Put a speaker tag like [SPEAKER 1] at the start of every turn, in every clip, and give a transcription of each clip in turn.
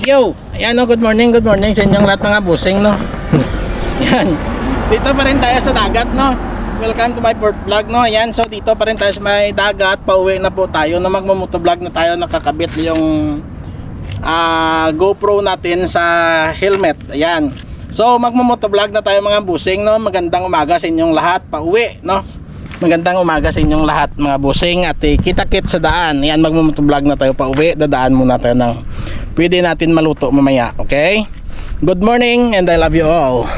[SPEAKER 1] Yo! Ayan no, good morning, good morning sa inyong lahat mga busing no. Yan. Dito pa rin tayo sa dagat no. Welcome to my port vlog no. Ayan, so dito pa rin tayo sa may dagat. Pauwi na po tayo no. Magmumoto vlog na tayo. Nakakabit yung ah, GoPro natin sa helmet. Ayan. So magmumoto vlog na tayo mga busing no. Magandang umaga sa inyong lahat. Pauwi no. Magandang umaga sa inyong lahat mga busing at eh, kita-kit sa daan. Yan magmumoto vlog na tayo pauwi. Dadaan muna tayo ng pwede natin maluto mamaya. Okay? Good morning and I love you all.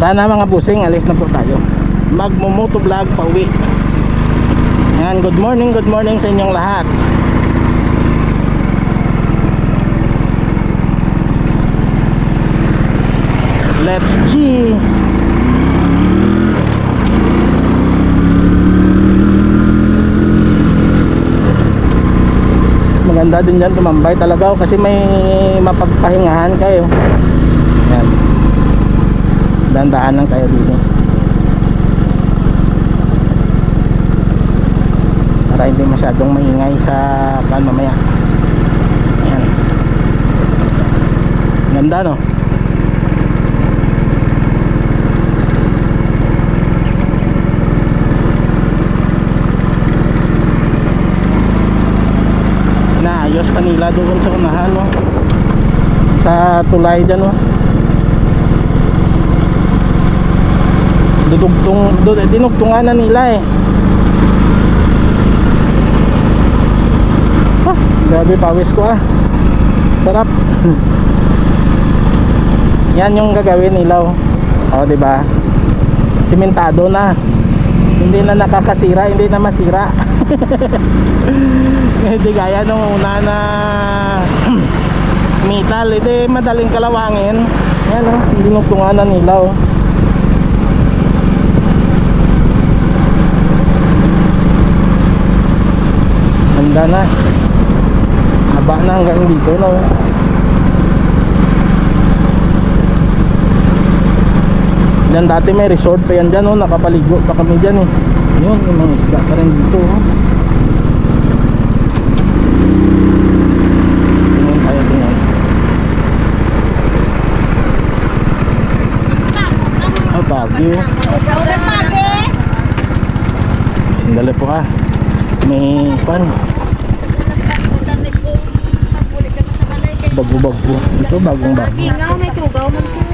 [SPEAKER 1] Tara na mga busing, alis na po tayo. Magmumoto vlog pa uwi. Yan, good morning, good morning sa inyong lahat. Let's G. Maganda din dyan tumambay talaga oh, kasi may mapagpahingahan kayo. Yan. Dandaan lang tayo dito. Para hindi masyadong maingay sa kan mamaya. Yan. Ganda no? Naayos pa nila doon sa unahan no? Sa tulay dyan no? Dudugtong du, dinugtungan na nila eh. Ah, grabe pawis ko ah. Sarap. Yan yung gagawin nila oh, oh di ba? Simentado na. Hindi na nakakasira hindi na masira. Hindi gaya nung una na metal. Hindi madaling kalawangin. Yan oh dinugtungan na nila oh Handa na. Haba na hanggang dito no. Diyan dati may resort pa yan dyan oh. Nakapaligo pa kami dyan eh. Yun, yung mga isda pa rin dito oh. Tingnan tayo tingnan. Ah, Baguio. Sandali po ah. May pan. Bago-bago. Ito bagong bago.
[SPEAKER 2] Ingaw, may kugaw man siya.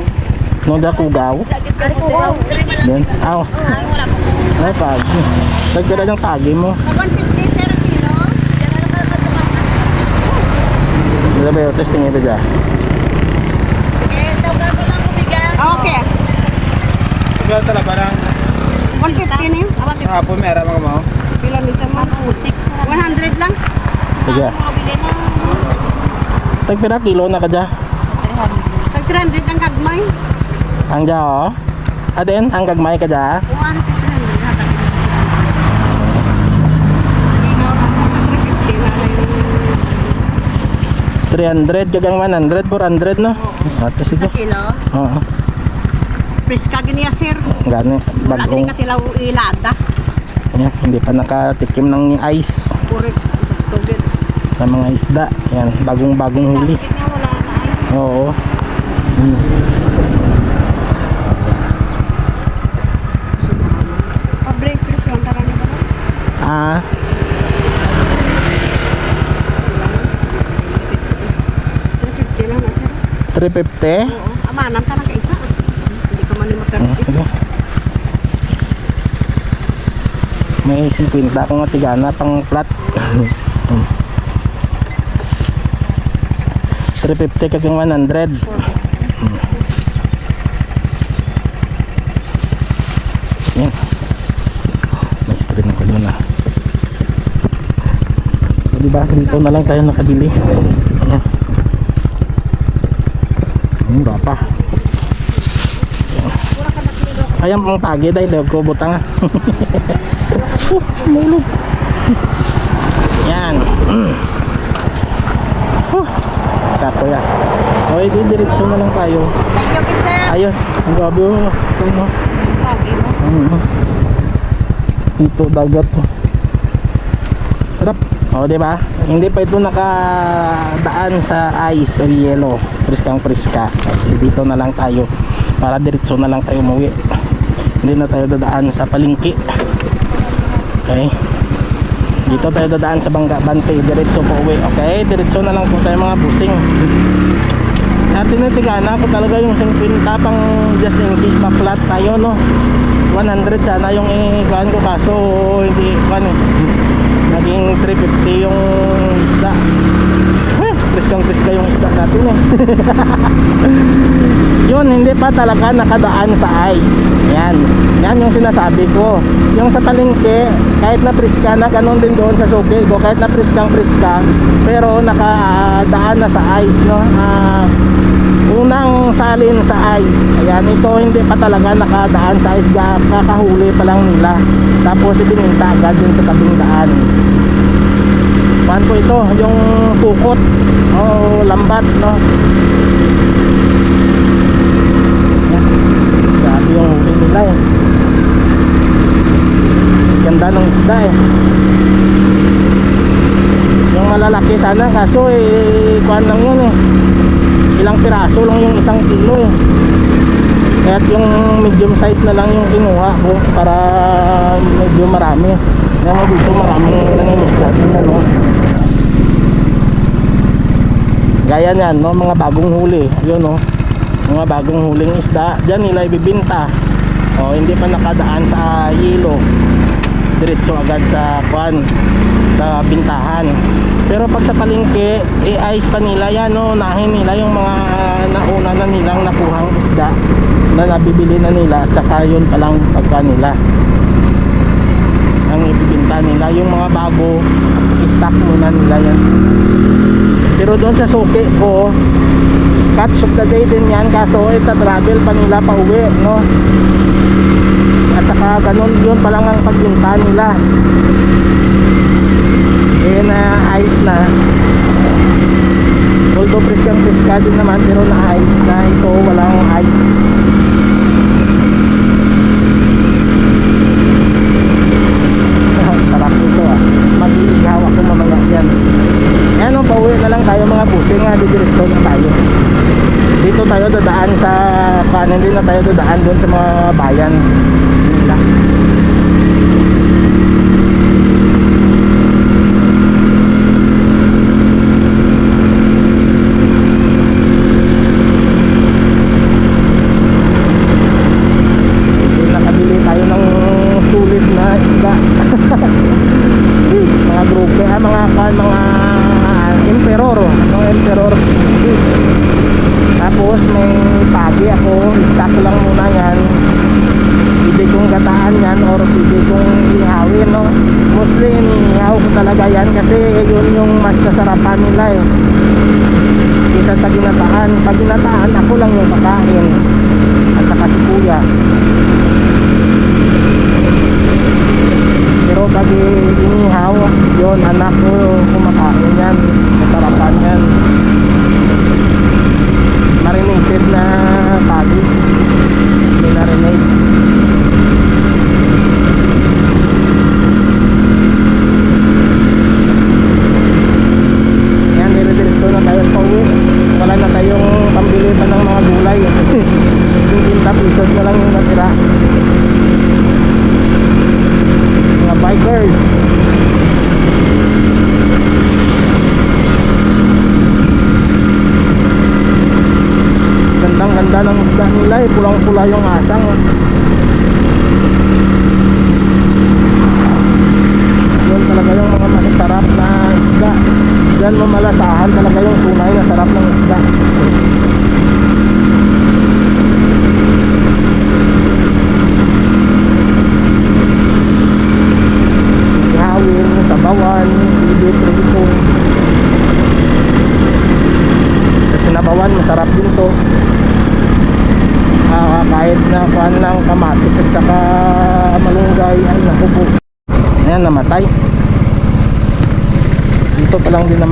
[SPEAKER 1] No da kugaw.
[SPEAKER 2] Ano kugaw?
[SPEAKER 1] Then, aw.
[SPEAKER 2] Ay, wala po.
[SPEAKER 1] Ay, pagi. Tagkira ng tagi mo.
[SPEAKER 2] 150 per kilo.
[SPEAKER 1] Yung testing ito dyan?
[SPEAKER 2] Okay.
[SPEAKER 3] Ikaw tala parang
[SPEAKER 2] 150 na yun. Abat
[SPEAKER 3] hapon may arama mo.
[SPEAKER 2] kilo nito mo. 100 lang.
[SPEAKER 1] Sige. Tagpira kilo na ka dyan.
[SPEAKER 2] Pag 300 ang kagmay.
[SPEAKER 1] Ang dyan oh. Aden, ang gagmay ka dyan.
[SPEAKER 2] 100 Ingaw na sa 350 na lang
[SPEAKER 1] 300,
[SPEAKER 2] yung
[SPEAKER 1] gagang 100, 400 no? Ate, sige.
[SPEAKER 2] sa kilo.
[SPEAKER 1] Oo.
[SPEAKER 2] Priska ganiya sir.
[SPEAKER 1] Gani,
[SPEAKER 2] Wala
[SPEAKER 1] bagong.
[SPEAKER 2] din ka tilaw ilada.
[SPEAKER 1] Yan, hindi pa nakatikim ng ice
[SPEAKER 2] tubig.
[SPEAKER 1] Sa mga isda. Yan, huli.
[SPEAKER 2] Nga wala na ice?
[SPEAKER 1] Oo. Hmm.
[SPEAKER 2] Na?
[SPEAKER 1] Ah,
[SPEAKER 2] 350 lang na sir.
[SPEAKER 1] 350.
[SPEAKER 2] Oo. Amanan ka lang kaisa. Hindi ka man magkarti.
[SPEAKER 1] sige. May 50 akong tigana pang flat. Hmm. 350 kagang 100. Yan. May screen ako doon ah. Pwede Diba? Dito na lang tayo nakabili. Ayan. Mura pa.
[SPEAKER 2] Pura ka nakilo.
[SPEAKER 1] Ayan pang tagi dahil lewag ko butang oh, mulog. Yan. oh, kapo ya. Okay, di diretso na lang tayo. Ayos. Ang grabe oh. Ito
[SPEAKER 2] mo.
[SPEAKER 1] Mhm. Dito dagat. Sarap. O, di ba? Hindi pa ito nakadaan sa ice or yellow. Priskang priska. Okay, dito na lang tayo. Para diretso na lang tayo umuwi. Hindi na tayo dadaan sa palingki. Okay. Dito tayo dadaan sa Bangga Bante. Diretso po uwi. Okay? Diretso na lang po tayo mga busing. At tinitigana ko talaga yung 50 pang just in case pa-flat tayo no 100 sana yung ikuhan ko kaso hindi ikuhan naging 350 yung isda priskang priska yung isda natin eh. Yun hindi pa talaga nakadaan sa ice yan. Yan yung sinasabi ko. Yung sa palengke kahit na priska na ganun din doon sa suki ko. Kahit na priskang priska pero nakadaan na sa ice no? Ah unang salin sa ice ayan ito hindi pa talaga nakadaan sa ice kakahuli pa lang nila. Tapos ibininta agad dun sa tabing daan Kuhan po ito yung pukot o lambat no? Grabe yung huli nila eh. Ganda ng isda eh. Yung malalaki sana kaso eh kuhan lang yun eh. Ilang piraso lang yung isang kilo eh. Kaya yung medium size na lang yung kinuha ko para medyo marami. Mo dito maraming nangingisda din ano gaya niyan no mga bagong huli. Yun no. Mga bagong huling isda. Dyan nila ibibinta. O hindi pa nakadaan sa yelo. Diretso agad sa kwan sa bintahan. Pero pag sa palengke i-ice pa nila yan no. Nahin nila yung mga nauna na nilang nakuhang isda na nabibili na nila. At saka yun pa lang pagka nila. Ang ibibinta nila yung mga bago stock muna nila yan pero doon sa suki ko catch of the day din yan. Kaso ita-travel pa nila pa uwi no? At saka ganun yun pa lang ang pagbinta nila. Eh na ice na. Although presyang preska din naman pero na ice na. Ito walang ice sarap nito ah mag-iihaw ako mamaya yan. Yan o pauwi na lang tayo mga busing nga didiretso na tayo. Dito tayo dadaan sa kanan din na tayo dadaan doon sa mga bayan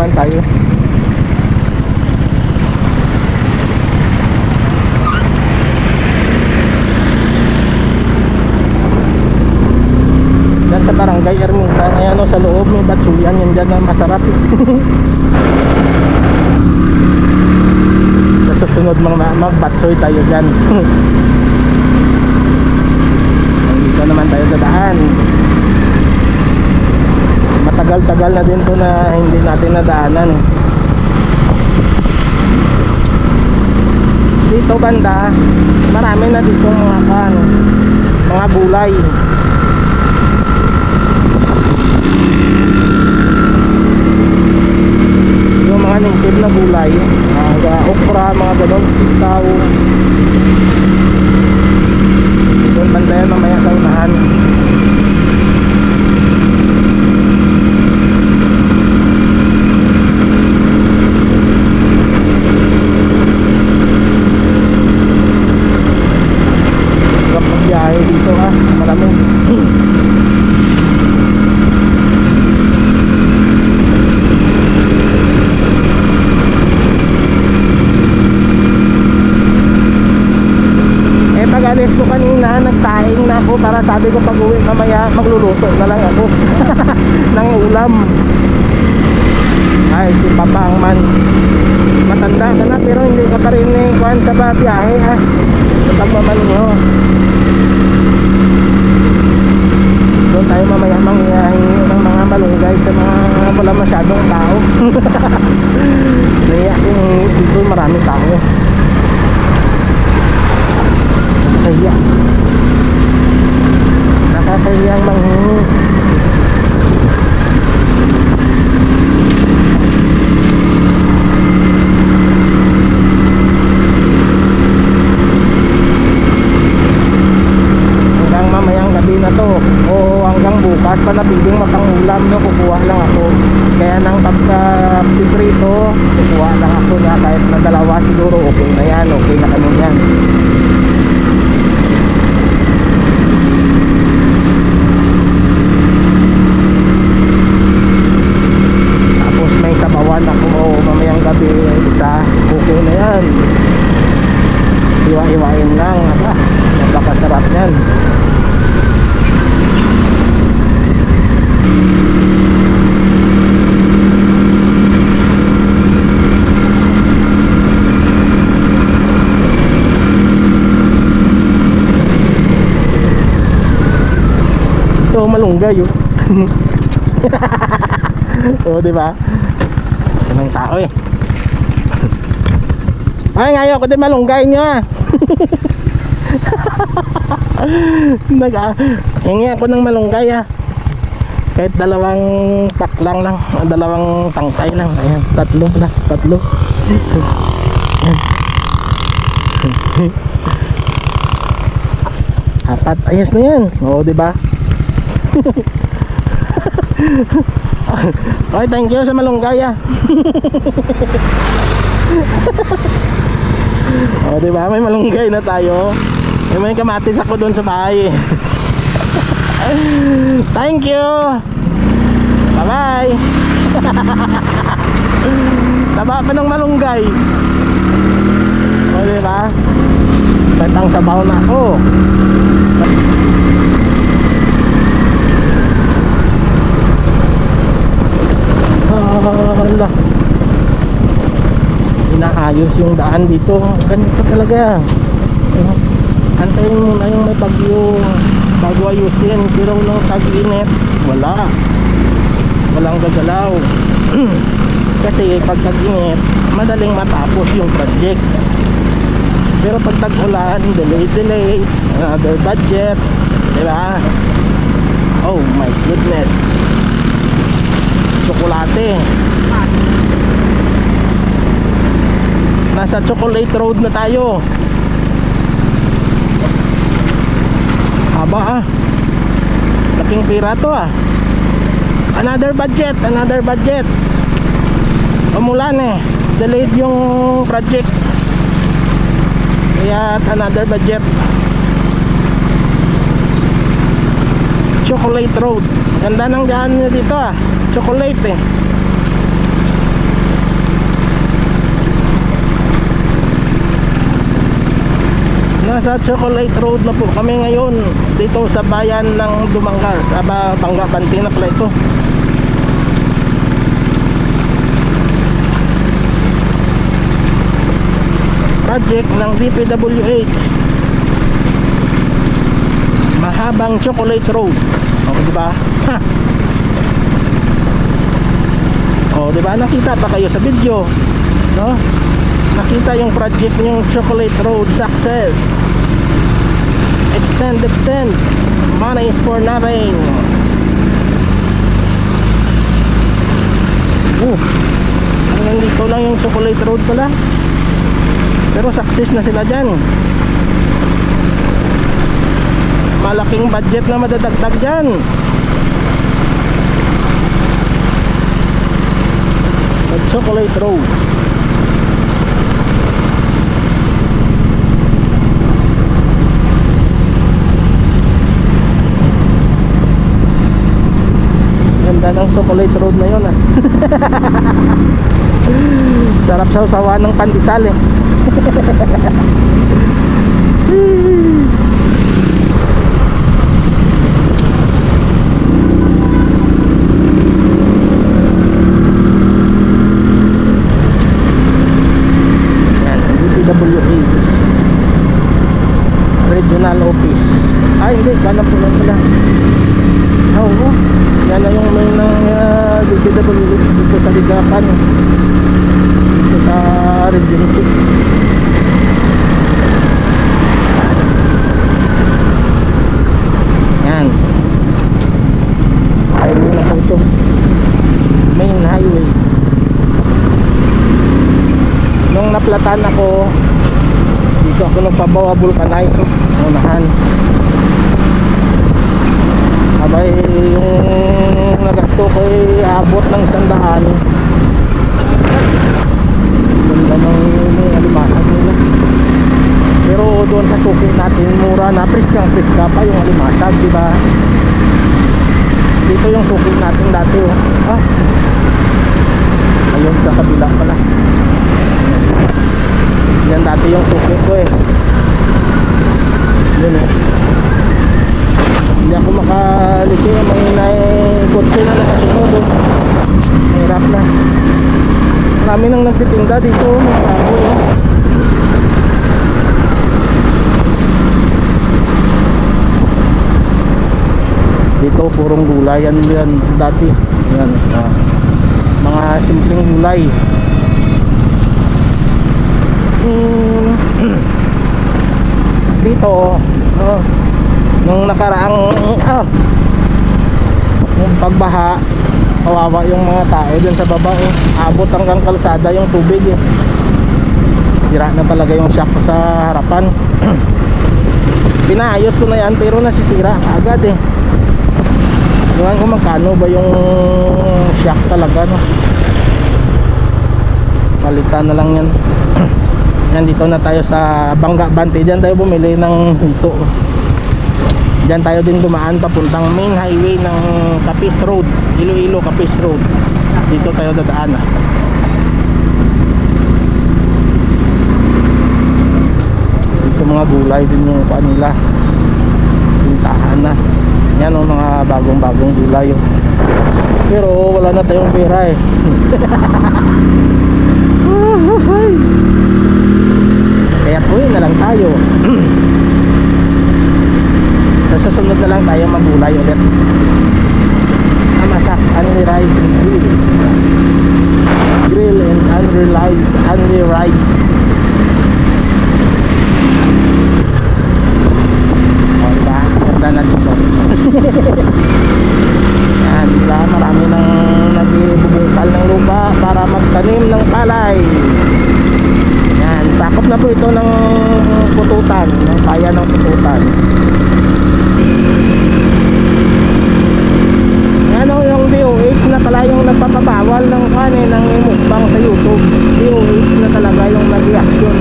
[SPEAKER 1] naman tayo. Yan sa barangay Ermita. Ayan o sa loob may batsuyan. Yan dyan na masarap. Sa susunod mga magbatsoy tayo dyan. Dito naman tayo sa daan matagal-tagal na din to na hindi natin nadaanan eh. dito banda marami na dito mga kan mga gulay. Yung mga native na gulay mga okra, mga ganon, sitaw. Doon banda yan mamaya sa unahan Malunggay yun Oo, di ba? Yan ang tao eh. Ay, ngayon ako din malunggay niyo ah. Nag hingi ako ng malunggay ah. Kahit dalawang pack lang lang, dalawang tangkay lang. Ayan, tatlo na, tatlo. Apat, ayos na yan. Oo, di ba? Okay, thank you sa malunggay ah. oh, di ba? May malunggay na tayo. May may kamatis ako doon sa bahay. thank you. Bye-bye. Taba pa ng malunggay. O, di ba? Petang sabaw na ako. Hala. Inaayos yung daan dito. Ganito talaga. Eh, Antayin mo na yung may bagyo bago ayusin. Pero nung tag-init, wala. Walang gagalaw. Kasi pag tag-init, madaling matapos yung project. Pero pag tag-ulan, delay, delay, another budget. Diba? Oh my goodness tsokolate nasa chocolate road na tayo haba ah laking pira to ah another budget another budget umulan eh delayed yung project. Kaya another budget. Chocolate Road. Ganda ng daan nyo dito ah. Chocolate eh. Nasa Chocolate Road na po kami ngayon dito sa bayan ng Dumangas. Aba, Bangga Banting na pala ito. Project ng DPWH. Mahabang Chocolate Road. O, di ba? Ha! O, di ba? Nakita pa kayo sa video. No? Nakita yung project yung Chocolate Road success. Extend, extend. Money is for nothing. Uh, hanggang dito lang yung Chocolate Road pala. Pero success na sila dyan. Malaking budget na madadagdag dyan. Sa Chocolate Road. Ganda ng Chocolate Road na yun ah. Sarap sa usawa ng pandesal eh. Yan, DPWH Regional Office Ay hindi, kanap po lang pala Ah, Oo, uh, DPWH dito sa Ligapan dito sa Region 6 yan. Highway na po ito. Main highway. Nung naplatan ako dito ako nagpabawa vulcanize oh, unahan abay yung nagasto ko ay abot ng sandaan. Ganda ng alimasag nila. Pero doon sa suki natin mura na priskang priska pa yung alimasag di ba? Dito yung suki natin dati oh. ah! Ayun sa kabila pala. Yan dati yung suki ko eh yun eh hindi ako makaliki may naikotse na nakasunod oh. hirap na marami nang nagtitinda dito may tao oh. dito purong gulay yan yan dati. Yan ah, mga simpleng gulay. Hmm, dito oh, nung nakaraang ah, pagbaha kawawa yung mga tao dyan sa baba oh. abot hanggang kalsada yung tubig eh. Sira na talaga yung shock sa harapan. Pinaayos ko na yan pero nasisira agad eh. Ewan ko magkano ba yung shock talaga no? Palitan na lang yan. Yan dito na tayo sa Bangga Bante. Dyan tayo bumili ng hito dyan tayo din dumaan papuntang main highway ng Capiz Road Iloilo Capiz Road. Dito tayo dadaan ah. dito mga gulay din yung kuha nila. Pintahan na. Yan o mga bagong bagong gulay oh. pero wala na tayong pera eh. Kaya tuwi na lang tayo susunod na lang tayo magulay ulit. Amasak rice and grill. Grill and only rice o diba ganda na dito. Yan diba? Marami nang nagbubungkal ng lupa para magtanim ng palay. Yan sakop na po ito ng pututan ng bayan ng pututan ano yung DOH na pala yung nagpapabawal ng kane ng mukbang sa YouTube. DOH na talaga yung nag-reaction.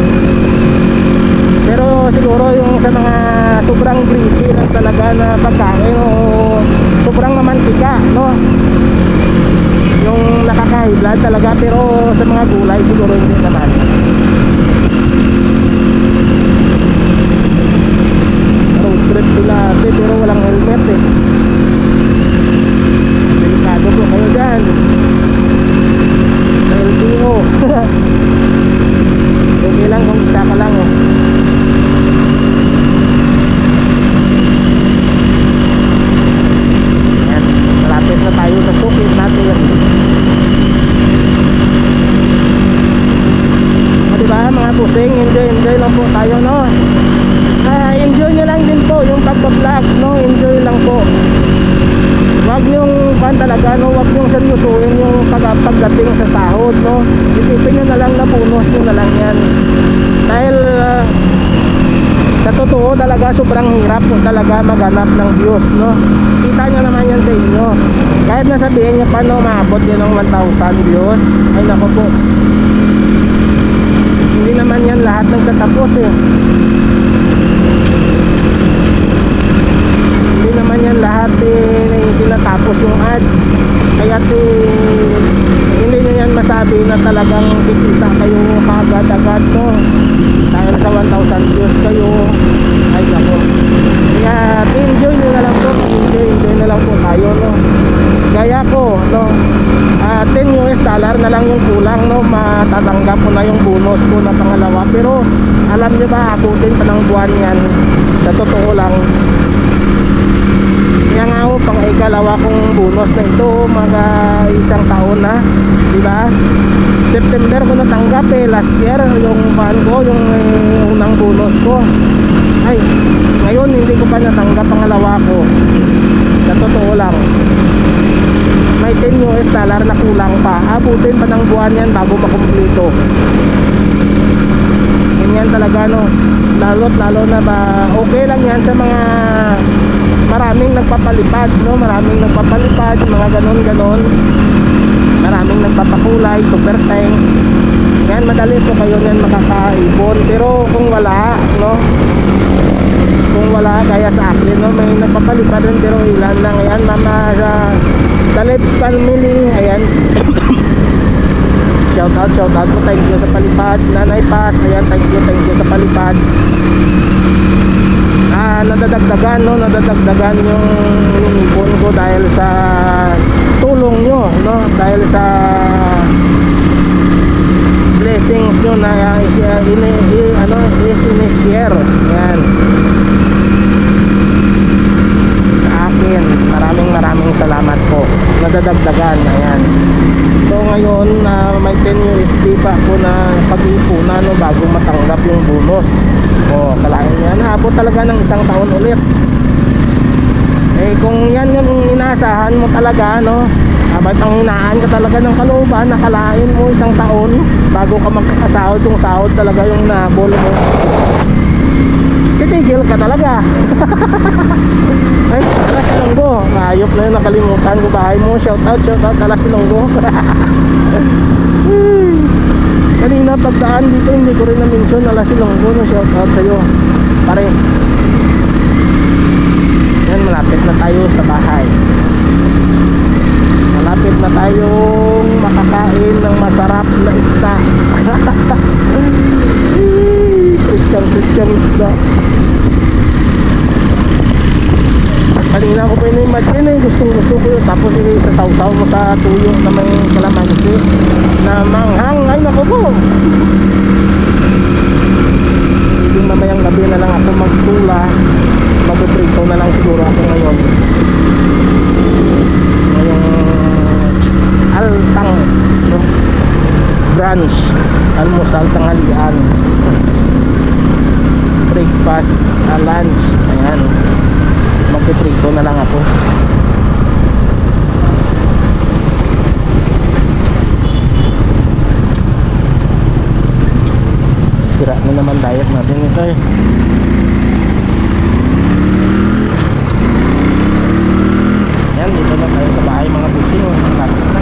[SPEAKER 1] Pero siguro yung sa mga sobrang greasy lang talaga na pagkain o sobrang mamantika no? Yung nakaka-high blood talaga pero sa mga gulay siguro hindi naman. Road trip sila pero walang helmet eh kayo dyan? LTO okay lang kung isa ka lang eh Ayan, malapit na tayo sa sukit natin o diba mga busing enjoy enjoy lang po tayo no ah, enjoy nyo lang din po yung pagpa-vlog no enjoy lang po wag yung pan talaga no wag yung seryosohin yung pag pagdating sa sahod no? Isipin nyo na lang na bonus nyo na lang yan. Dahil ah, sa totoo talaga sobrang hirap po talaga maghanap ng views no? Kita nyo naman yan sa inyo. Kahit nasabihin nyo paano maabot nyo ng 1,000 views ay nako po. Hindi naman yan lahat nagtatapos eh. Hindi naman yan lahat eh, tinatapos yung ad. Kaya eh, hindi yan masabi na talagang kikita kayo kaagad-agad no dahil sa 1,000 views kayo ay nako kaya enjoy nyo na lang po enjoy, enjoy na lang po tayo no? Gaya ko no? Ah 10 US dollar na lang yung kulang no? Matatanggap ko na yung bonus ko na pangalawa. Pero alam nyo ba akutin pa ng buwan yan. Sa totoo lang kaya nga ho, pang ikalawa kong bonus na ito, mga isang taon na, di ba? September ko natanggap eh, last year, yung van ko, yung eh, unang bonus ko. Ay, ngayon hindi ko pa natanggap pangalawa ko. Sa totoo lang. May 10 US dollar na kulang pa. Abutin pa ng buwan yan bago makumpleto. Ganyan talaga no. Lalo't lalo na ba, okay lang yan sa mga maraming nagpapalipad no? Maraming nagpapalipad mga ganon ganon maraming nagpapakulay super tank. Yan madali po kayo yan makakaipon. Pero kung wala no? Kung wala kaya sa akin no? May nagpapalipad rin pero ilan lang. Ayan mama sa Talibs family ayan. Shout out shout out po. Thank you sa palipad. Nanay pas ayan thank you thank you sa palipad nadadagdagan no? Nadadagdagan yung iniipon ko dahil sa tulong nyo no? Dahil sa blessings nyo na uh, ini, i- ano is ini-share. Yan sa akin maraming salamat po. Nadadagdagan ayan. So ngayon na may 10 USD pa po na pag-iipunan no, bago matanggap yung bonus. O kalahin yan naabot talaga ng isang taon ulit. Eh kung yan yung inaasahan mo talaga no abay panghinaan ka talaga ng kalooban nakalain mo isang taon bago ka magkakasahod yung sahod talaga yung nabol mo titigil ka talaga. Ay tala silonggo. Ayop na yun nakalimutan ko. Bahay mo shout out shout out tala silonggo. Kanina pagdaan dito hindi ko rin na-mention ala silonggo no? Shout out sa'yo. Pare. Yan malapit na tayo sa bahay. Malapit na tayong makakain ng masarap na isda Christian Christian isda. Kanina ko pa ini-imagine eh. Gustong gusto ko yun. Tapos eh, sa saw mo sa tuyo na may kalamansi. Na manghang. Ay naku po. Hindi mamayang gabi na lang ako magtula. Magpiprito na lang siguro ako ngayon. Altang no? brunch almusal tanghalian breakfast uh, lunch. Ayan. Magpiprito na lang ako. Sira na naman diet natin ito eh yan dito na tayo sa bahay mga busing oh. lapit na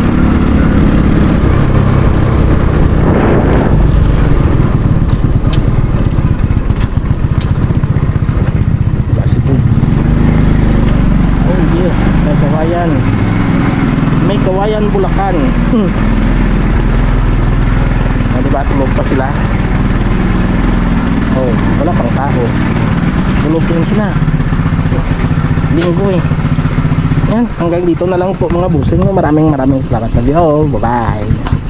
[SPEAKER 1] Kawayan, Bulacan. Hmm. Ah, diba, tulog pa sila. Oh, wala pang tao. Tulog din sila. Linggo eh. Yan, hanggang dito na lang po mga busing. Maraming maraming salamat na Bye-bye.